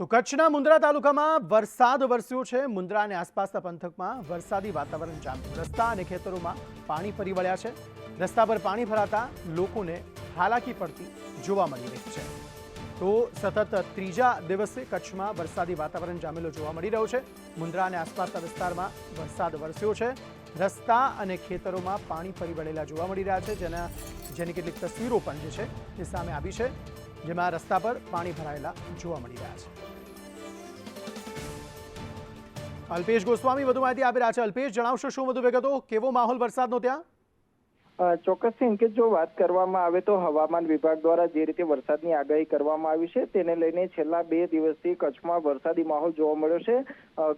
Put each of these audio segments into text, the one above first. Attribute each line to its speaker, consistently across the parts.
Speaker 1: તો કચ્છના મુન્દ્રા તાલુકામાં વરસાદ વરસ્યો છે. મુન્દ્રા અને આસપાસના પંથકમાં વરસાદી વાતાવરણ જામ્યું રસ્તા અને ખેતરોમાં પાણી ફરી વળ્યા છે. રસ્તા પર પાણી ભરાતા લોકોને હાલાકી પડતી જોવા મળી રહી છે. તો સતત ત્રીજા દિવસે કચ્છમાં વરસાદી વાતાવરણ જામેલો જોવા મળી રહ્યો છે. મુન્દ્રા અને આસપાસના વિસ્તારમાં વરસાદ વરસ્યો છે. રસ્તા અને ખેતરોમાં પાણી ફરી વળેલા જોવા મળી રહ્યા છે. જેના જેની કેટલીક તસવીરો પણ જે છે તે સામે આવી છે. જેમાં રસ્તા પર પાણી ભરાયેલા જોવા મળી રહ્યા છે. અલ્પેશ ગોસ્વામી, વધુ માહિતી આપી રહ્યા છે. અલ્પેશ, જણાવશો શું વધુ વિગતો? કેવો માહોલ વરસાદનો ત્યાં?
Speaker 2: ચોક્કસથી અંકિત જો વાત કરવામાં આવે તો હવામાન વિભાગ દ્વારા જે રીતે વરસાદની આગાહી કરવામાં આવી છે, તેને લઈને છેલ્લા બે દિવસથી કચ્છમાં વરસાદી માહોલ જોવા મળ્યો છે.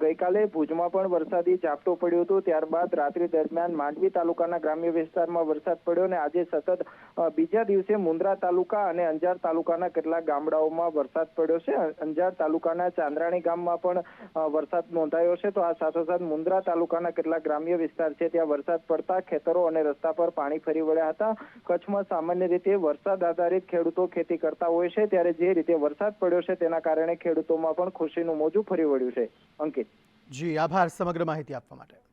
Speaker 2: ગઈકાલે ભુજમાં પણ વરસાદી ઝાપટું પડ્યું હતું. ત્યારબાદ રાત્રિ દરમિયાન માંડવી તાલુકાના ગ્રામ્ય વિસ્તારમાં વરસાદ પડ્યો અને આજે સતત બીજા દિવસે મુન્દ્રા તાલુકા અને અંજાર તાલુકાના કેટલાક ગામડાઓમાં વરસાદ પડ્યો છે. અંજાર તાલુકાના ચાંદ્રાણી ગામમાં પણ વરસાદ નોંધાયો છે. તો આ સાથોસાથ મુન્દ્રા તાલુકાના કેટલાક ગ્રામ્ય વિસ્તાર છે, ત્યાં વરસાદ પડતા ખેતરો અને રસ્તા પર પાણી ફરી વળ્યા હતા. કચ્છમાં સામાન્ય રીતે વરસાદ આધારિત ખેડૂતો ખેતી કરતા હોય છે. ત્યારે જે રીતે વરસાદ પડ્યો છે તેના કારણે ખેડૂતોમાં પણ ખુશીનું મોજું ફરી વળ્યું છે. અંકિત.
Speaker 1: જી, આભાર સમગ્ર માહિતી આપવા માટે.